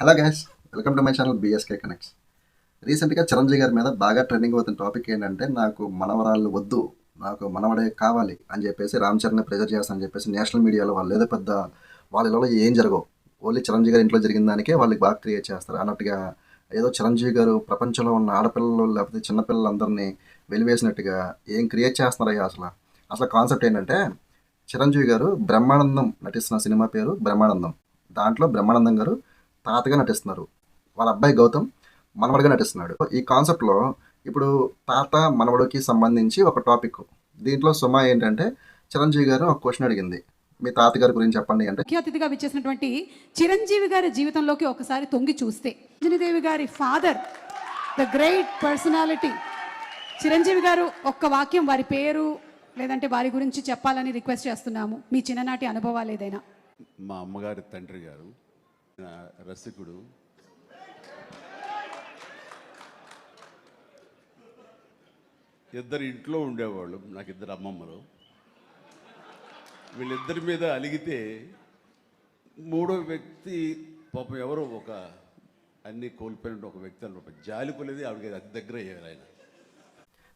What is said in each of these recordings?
Hello guys welcome to my channel BSK connects రీసెంట్గా చిరంజీవి గారి మీద బాగా ట్రెండింగ్ అవుతున్న టాపిక్ ఏంటంటే నాకు మనవరాళ్ళు వద్దు నాకు మనవడే కావాలి అని చెప్పేసి రామ్ చరణ్ ప్రెజర్ చేస్తానని చెప్పేసి నేషనల్ మీడియాలో వాళ్ళు ఏదో పెద్ద వాళ్ళలో ఏం జరగవు. ఓన్లీ చిరంజీవి గారి ఇంట్లో జరిగిన దానికే వాళ్ళకి బాగా క్రియేట్ చేస్తారు. అన్నట్టుగా ఏదో చిరంజీవి గారు ప్రపంచంలో ఉన్న ఆడపిల్లలు లేకపోతే చిన్నపిల్లలందరినీ వెలివేసినట్టుగా ఏం క్రియేట్ చేస్తున్నారయ్యా అసలు? అసలు కాన్సెప్ట్ ఏంటంటే చిరంజీవి గారు బ్రహ్మానందం నటిస్తున్న సినిమా పేరు బ్రహ్మానందం. దాంట్లో బ్రహ్మానందం గారు తాతగా నటిస్తున్నారు. వాళ్ళ అబ్బాయి గౌతమ్ మనవడిగా నటిస్తున్నాడు. ఈ కాన్సెప్ట్లో ఇప్పుడు తాత మనవడికి సంబంధించి ఒక టాపిక్ దీంట్లో సుమ ఏంటంటే చిరంజీవి గారు ఒక క్వశ్చన్ అడిగింది. మీ తాతగారి గురించి చెప్పండి అంటే. ముఖ్య అతిథిగా విచ్చేసినటువంటి చిరంజీవి గారి జీవితంలోకి ఒకసారి తొంగి చూస్తే. అంజనీదేవి గారి father the great personality Chiranjeevi garu ఒక్క వాక్యం వారి పేరు లేదంటే వారి గురించి చెప్పాలని రిక్వెస్ట్ చేస్తున్నాము. మీ చిన్ననాటి అనుభవాలు ఏదైనా? మా అమ్మగారి తండ్రి గారు రసికుడు. ఇద్దరు ఇంట్లో ఉండేవాళ్ళు నాకు ఇద్దరు అమ్మమ్మలు. వీళ్ళిద్దరి మీద అలిగితే మూడో వ్యక్తి పాపం ఎవరో ఒక అన్ని కోల్పోయిన ఒక వ్యక్తి అన్నమాట జాలి కొలేది ఆవిడకి అతి దగ్గర అయ్యారు ఆయన.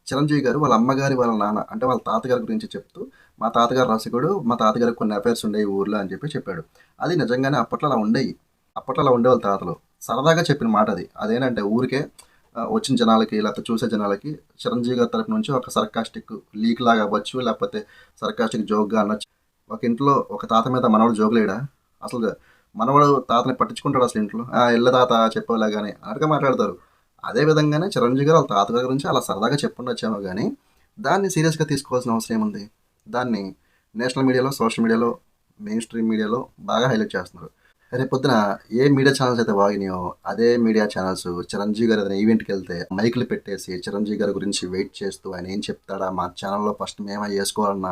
చిరంజీవి గారు వాళ్ళ అమ్మగారి వాళ్ళ నాన్న అంటే వాళ్ళ తాతగారి గురించి చెప్తూ మా తాతగారు రసికుడు మా తాతగారికి కొన్ని అఫైర్స్ ఉండేవి ఊర్లో అని చెప్పి చెప్పాడు. అది నిజంగానే అప్పట్లో అలా ఉండేవి అప్పట్లో అలా ఉండేవాళ్ళు తాతలు. సరదాగా చెప్పిన మాట అది అదేనంటే ఊరికే వచ్చిన జనాలకి లేకపోతే చూసే జనాలకి చిరంజీవి గారి తరపు నుంచి ఒక సర్కాస్టిక్ లీక్ లాగా అవ్వచ్చు లేకపోతే సర్కాస్టిక్ జోక్గా అనొచ్చు. ఒక ఇంట్లో ఒక తాత మీద మనవడు జోకులేడా అసలు మనవాడు తాతని పట్టించుకుంటాడు అసలు ఇంట్లో? "ఆ, ఎల్ల తాత చెప్పేలా కానీ అన్నట్టుగా మాట్లాడతారు. అదే విధంగానే చిరంజీవి గారు వాళ్ళ తాతగారి గురించి అలా సరదాగా చెప్పుండొచ్చేమో కానీ దాన్ని సీరియస్గా తీసుకోవాల్సిన అవసరం ఏముంది? దాన్ని నేషనల్ మీడియాలో సోషల్ మీడియాలో మెయిన్ స్ట్రీమ్ మీడియాలో బాగా హైలైట్ చేస్తున్నారు. రేపు పొద్దున ఏ మీడియా ఛానల్స్ అయితే వాగినాయో అదే మీడియా ఛానల్స్ చిరంజీవి గారు ఏదైనా ఈవెంట్కి వెళ్తే మైకులు పెట్టేసి చిరంజీవి గారి గురించి వెయిట్ చేస్తూ ఆయన ఏం చెప్తాడా మా ఛానల్లో ఫస్ట్ మేమే చేసుకోవాలన్న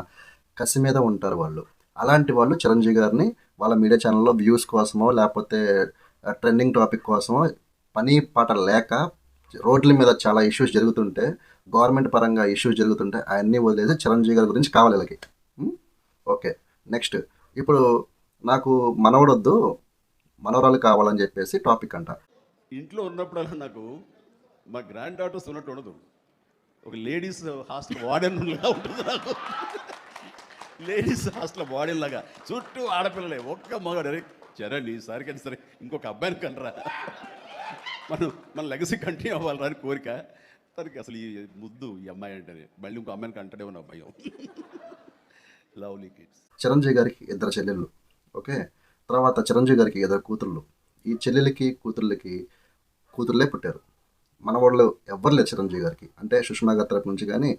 కసి మీద ఉంటారు వాళ్ళు. అలాంటి వాళ్ళు చిరంజీవి గారిని వాళ్ళ మీడియా ఛానల్లో వ్యూస్ కోసమో లేకపోతే ట్రెండింగ్ టాపిక్ కోసమో పని పాట లేక రోడ్ల మీద చాలా ఇష్యూస్ జరుగుతుంటే గవర్నమెంట్ పరంగా ఇష్యూస్ జరుగుతుంటే అవన్నీ వదిలేసి చిరంజీవి గారి గురించి కావాలి వీళ్ళకి. ఓకే. నెక్స్ట్. ఇప్పుడు నాకు మనవడొద్దు మనవరాలు కావాలని చెప్పేసి టాపిక్ అంట. ఇంట్లో ఉన్నప్పుడల్లా నాకు మా గ్రాండ్ డాటర్స్ ఉన్నట్టు ఉండదు. ఒక లేడీస్ హాస్టల్ వార్డెన్ లాగా ఉంటుంది నాకు. లేడీస్ హాస్టల్ వార్డెన్ లాగా. చుట్టూ ఆడపిల్లలే. ఒక్క మగాడు అరే చరణ్ ఈసారి కానీ సరే ఇంకొక అబ్బాయిని కనరా. మనం మన లెగసీ కంటిన్యూ అవ్వాలరా అని కోరిక. తనకి అసలు ఈ ముద్దు ఈ అమ్మాయి అంటేనే. మళ్ళీ ఇంకో అమ్మాయిని కంటడేమో నా భయం. లవ్లీ కిడ్స్ చిరంజీవి గారికి ఇద్దరు చెల్లెళ్ళు. ఓకే? తర్వాత చిరంజీవి గారికి ఇద్దరు కూతుర్లు. ఈ చెల్లెలకి కూతుర్లకి కూతుర్లే పుట్టారు. మనవాళ్ళు ఎవ్వరు లేరు చిరంజీవి గారికి. అంటే సుష్మా గారి తరపు నుంచి కానీ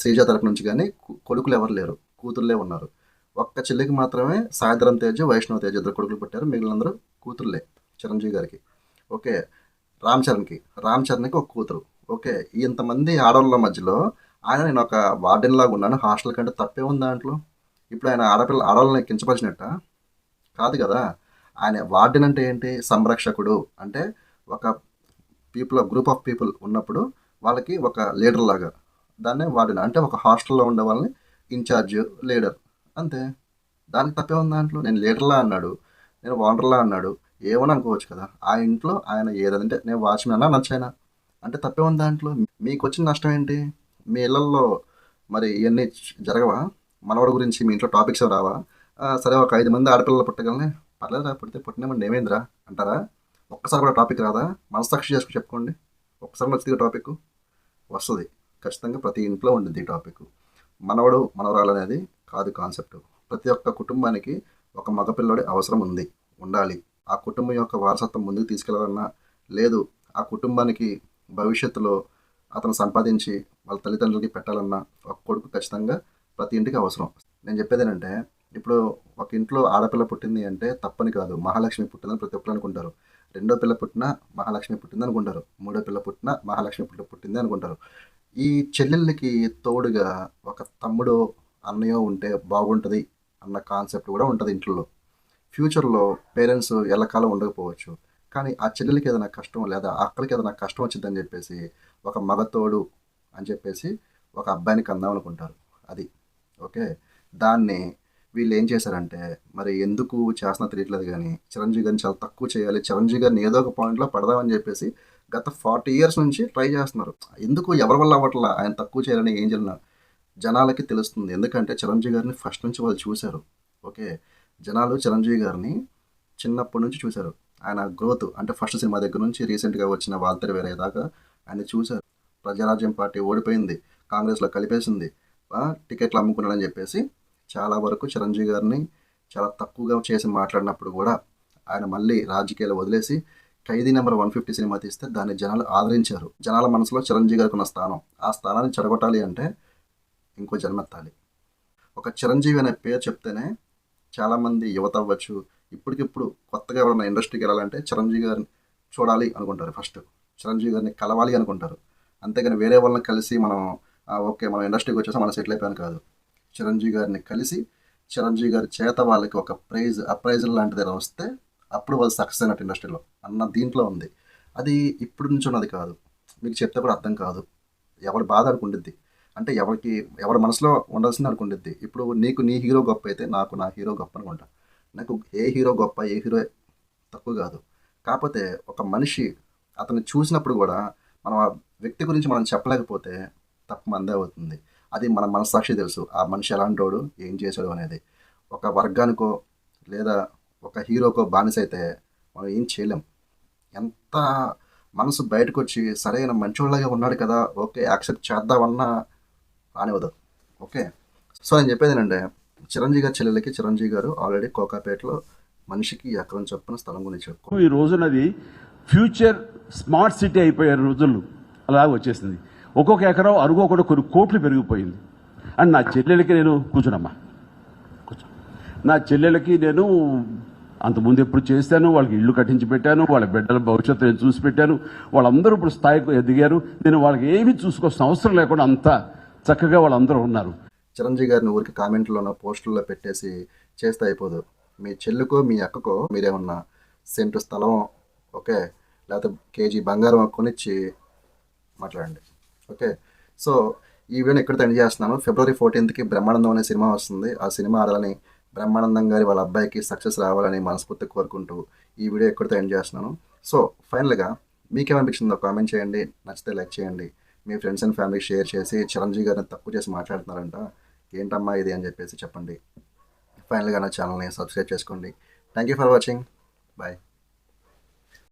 శ్రీజ తరపు నుంచి కానీ కొడుకులు ఎవరు లేరు. కూతుర్లే ఉన్నారు. ఒక్క చెల్లికి మాత్రమే సాయంత్రం తేజ వైష్ణవ తేజ ఇద్దరు కొడుకులు పుట్టారు. మిగిలినందరూ కూతుర్లే చిరంజీవి గారికి. ఓకే రామ్ చరణ్కి. రామ్ చరణ్కి ఒక కూతురు. ఓకే ఇంతమంది ఆడవాళ్ళ మధ్యలో ఆయన నేను ఒక వార్డెన్ లాగా ఉన్నాను. హాస్టల్ కంటే తప్పే ఉంది దాంట్లో. ఇప్పుడు ఆయన ఆడపిల్ల ఆడవాళ్ళని కించపరిచినట్ట? కాదు కదా. ఆయన వార్డెన్ అంటే ఏంటి? సంరక్షకుడు. అంటే ఒక పీపుల్ గ్రూప్ ఆఫ్ పీపుల్ ఉన్నప్పుడు వాళ్ళకి ఒక లీడర్ లాగా దాన్నే వార్డెన్. అంటే ఒక హాస్టల్లో ఉండే వాళ్ళని ఇన్ఛార్జ్ లీడర్. అంతే. దానికి తప్పే ఉంది దాంట్లో? నేను లీడర్లా అన్నాడు. నేను వాండర్లా అన్నాడు. ఏమని అనుకోవచ్చు కదా. ఆ ఇంట్లో ఆయన ఏదంటే నేను వాచ్మెన్ అన్నా నచ్చైనా? అంటే తప్పే ఉంది దాంట్లో? మీకు వచ్చిన నష్టం ఏంటి? మీ ఇళ్ళల్లో మరి ఇవన్నీ జరగవా? మనవడి గురించి మీ ఇంట్లో టాపిక్స్ రావా? సరే ఒక ఐదు మంది ఆడపిల్లలు పుట్టగలనే. పర్లేదురా పుడితే పుట్టినామండి ఏమైందిరా అంటారా? ఒక్కసారి కూడా టాపిక్ రాదా? మనసాక్షి చేసుకుని చెప్పుకోండి. ఒక్కసారి వచ్చింది టాపిక్ వస్తుంది. ఖచ్చితంగా ప్రతి ఇంట్లో ఉంటుంది ఈ టాపిక్ మనవడు మనవరాలు అనేది కాదు కాన్సెప్ట్ ప్రతి ఒక్క కుటుంబానికి ఒక మగపిల్లడి అవసరం ఉంది ఉండాలి. ఆ కుటుంబం యొక్క వారసత్వం ముందుకు తీసుకెళ్ళాలన్నా లేదు ఆ కుటుంబానికి భవిష్యత్తులో అతను సంపాదించి వాళ్ళ తల్లిదండ్రులకి పెట్టాలన్నా ఒక కొడుకు ఖచ్చితంగా ప్రతి ఇంటికి అవసరం. నేను చెప్పేది ఏంటంటే ఇప్పుడు ఒక ఇంట్లో ఆడపిల్ల పుట్టింది అంటే తప్పని కాదు. మహాలక్ష్మి పుట్టిందని ప్రతి ఒక్కరు అనుకుంటారు. రెండో పిల్ల పుట్టిన మహాలక్ష్మి పుట్టింది అనుకుంటారు. మూడో పిల్ల పుట్టిన మహాలక్ష్మి పుట్టి పుట్టింది అనుకుంటారు. ఈ చెల్లెళ్ళకి తోడుగా ఒక తమ్ముడో అన్నయ్యో ఉంటే బాగుంటుంది అన్న కాన్సెప్ట్ కూడా ఉంటుంది ఇంట్లో. ఫ్యూచర్లో పేరెంట్స్ ఎల్లకాలం ఉండకపోవచ్చు. కానీ ఆ చెల్లెలకి ఏదైనా కష్టం లేదా అక్కడికి ఏదైనా కష్టం వచ్చిందని చెప్పేసి ఒక మగతోడు అని చెప్పేసి ఒక అబ్బాయిని కందాం అనుకుంటారు అది. ఓకే? దాన్ని వీళ్ళు ఏం చేశారంటే మరి ఎందుకు చేస్తున్నా తెలియట్లేదు కానీ చిరంజీవి గారిని చాలా తక్కువ చేయాలి చిరంజీవి గారిని ఏదో ఒక పాయింట్లో పడదామని చెప్పేసి గత ఫార్టీ ఇయర్స్ నుంచి ట్రై చేస్తున్నారు. ఎందుకు ఎవరి వల్ల అవ్వట్లా? ఆయన తక్కువ చేయాలని ఏం చేయాలన్నా జనాలకి తెలుస్తుంది. ఎందుకంటే చిరంజీవి గారిని ఫస్ట్ నుంచి వాళ్ళు చూశారు. ఓకే? జనాలు చిరంజీవి గారిని చిన్నప్పటి నుంచి చూశారు. ఆయన గ్రోత్ అంటే ఫస్ట్ సినిమా దగ్గర నుంచి రీసెంట్గా వచ్చిన వాల్తెర వేరే దాకా ఆయన చూశారు. ప్రజారాజ్యం పార్టీ ఓడిపోయింది. కాంగ్రెస్లో కలిపేసింది. టికెట్లు అమ్ముకున్నాడని చెప్పేసి చాలా వరకు చిరంజీవి గారిని చాలా తక్కువగా చేసి మాట్లాడినప్పుడు కూడా ఆయన మళ్ళీ రాజకీయాలు వదిలేసి ఖైదీ నెంబర్ వన్ ఫిఫ్టీ సినిమా తీస్తే దాన్ని జనాలు ఆదరించారు. జనాల మనసులో చిరంజీవి గారికి ఉన్న స్థానం. ఆ స్థానాన్ని చెడగొట్టాలి అంటే ఇంకో జన్మెత్తాలి. ఒక చిరంజీవి అనే పేరు చెప్తేనే చాలామంది యువత అవ్వచ్చు. ఇప్పటికిప్పుడు కొత్తగా ఎవరైనా ఇండస్ట్రీకి వెళ్ళాలంటే చిరంజీవి గారిని చూడాలి అనుకుంటారు ఫస్ట్. చిరంజీవి గారిని కలవాలి అనుకుంటారు. అంతేగాని వేరే వాళ్ళని కలిసి మనం ఓకే మనం ఇండస్ట్రీకి వచ్చేసి మనం సెటిల్ అయిపోయాను కాదు. చిరంజీవి గారిని కలిసి చిరంజీవి గారి చేత వాళ్ళకి ఒక ప్రైజ్ అప్రైజ్ లాంటిది ఏదైనా వస్తే అప్పుడు వాళ్ళు సక్సెస్ అయినట్టు ఇండస్ట్రీలో అన్న దీంట్లో ఉంది. అది ఇప్పుడు నుంచి ఉన్నది కాదు. మీకు చెప్తే కూడా అర్థం కాదు. ఎవరి బాధ అనుకుంటుంది అంటే ఎవరికి ఎవరి మనసులో ఉండాల్సింది అనుకుంటుంది ఇప్పుడు నీకు నీ హీరో గొప్ప అయితే నాకు నా హీరో గొప్ప అనుకుంటా. నాకు ఏ హీరో గొప్ప ఏ హీరో తక్కువ కాదు. కాకపోతే ఒక మనిషి అతన్ని చూసినప్పుడు కూడా మనం ఆ వ్యక్తి గురించి మనం చెప్పలేకపోతే తప్పు మందే అవుతుంది. అది మన మనస్సాక్షి తెలుసు. ఆ మనిషి ఎలాంటోడు ఏం చేశాడు అనేది. ఒక వర్గానికో లేదా ఒక హీరోకో బానిస అయితే మనం ఏం చేయలేం. ఎంత మనసు బయటకు వచ్చి సరైన మంచోళ్ళగా ఉన్నాడు కదా ఓకే యాక్సెప్ట్ చేద్దామన్నా రానివ్వదు. ఓకే? సో నేను చెప్పేది ఏంటంటే చిరంజీవి గారి చెల్లెలకి చిరంజీవి గారు ఆల్రెడీ కోకాపేటలో మనిషికి ఎకరం చొప్పున స్థలం గురించి ఈ రోజునది ఫ్యూచర్ స్మార్ట్ సిటీ అయిపోయే రోజులు. అలా వచ్చేసింది. ఒక్కొక్క ఎకరం అరుగు ఒకటి కొన్ని కోట్లు పెరిగిపోయింది. అండ్ నా చెల్లెలకి నేను కూర్చునమ్మా. కూర్చో. నా చెల్లెలకి నేను అంతకుముందు ఎప్పుడు చేశాను వాళ్ళకి ఇల్లు కట్టించి పెట్టాను వాళ్ళ బిడ్డల భవిష్యత్తు నేను చూసి పెట్టాను. వాళ్ళందరూ ఇప్పుడు స్థాయికి ఎదిగారు. నేను వాళ్ళకి ఏమీ చూసుకోవాల్సిన అవసరం లేకుండా అంత చక్కగా వాళ్ళందరూ ఉన్నారు. చిరంజీవి గారిని ఊరికి కామెంట్లోనో పోస్టుల్లో పెట్టేసి చేస్తే అయిపోదు. మీ చెల్లుకో మీ అక్కకో మీరేమన్నా సెంటు స్థలం ఓకే లేకపోతే కేజీ బంగారం కొనిచ్చి మాట్లాడండి. ఓకే. సో ఈ వీడియోని ఇక్కడ ఎండ్ చేస్తున్నాను. ఫిబ్రవరి ఫోర్టీన్త్కి బ్రహ్మానందం అనే సినిమా వస్తుంది. ఆ సినిమా ఆడాలని బ్రహ్మానందం గారి వాళ్ళ అబ్బాయికి సక్సెస్ రావాలని మనస్ఫూర్తి కోరుకుంటూ ఈ వీడియో ఎక్కడితో ఎండ్ చేస్తున్నాను. సో ఫైనల్గా మీకేమనిపించిందో కామెంట్ చేయండి. నచ్చితే లైక్ చేయండి. మీ ఫ్రెండ్స్ అండ్ ఫ్యామిలీ షేర్ చేసి చిరంజీవి గారిని తక్కువ చేసి మాట్లాడుతున్నారంట. ఏంటమ్మా ఇది అని చెప్పేసి చెప్పండి. ఫైనల్గా నా ఛానల్ని సబ్స్క్రైబ్ చేసుకోండి. Thank you for watching. Bye.